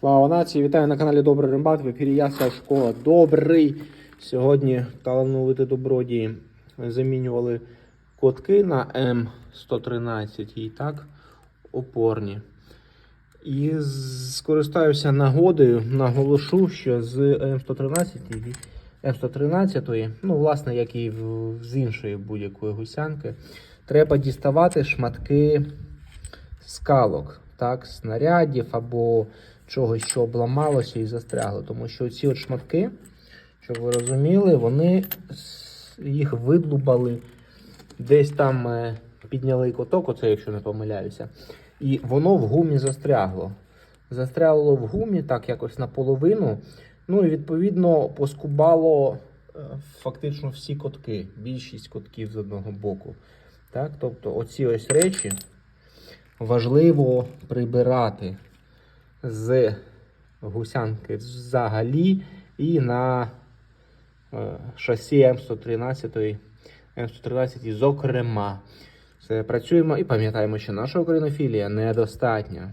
Слава нації! Вітаю на каналі Добрий Рембат. В ефірі я Сашко. Добрий. Сьогодні талановити добродії замінювали котки на М113 і так опорні. І скористаюся нагодою, наголошу, що з М113 і М113, ну, власне, як і з іншої будь-якої гусянки, треба діставати шматки скалок, так, снарядів або чогось, що обламалося і застрягло. Тому що ці шматки, щоб ви розуміли, вони їх видлубали, десь там е, підняли коток, оце, якщо не помиляюся, і воно в гумі застрягло. Застрягло в гумі так якось наполовину. Ну і відповідно поскубало е, фактично всі котки, більшість котків з одного боку. Так? Тобто оці ось речі важливо прибирати з гусянки взагалі і на е, шасі М113, М113 зокрема. Все, працюємо і пам'ятаємо, що наша українофілія недостатня.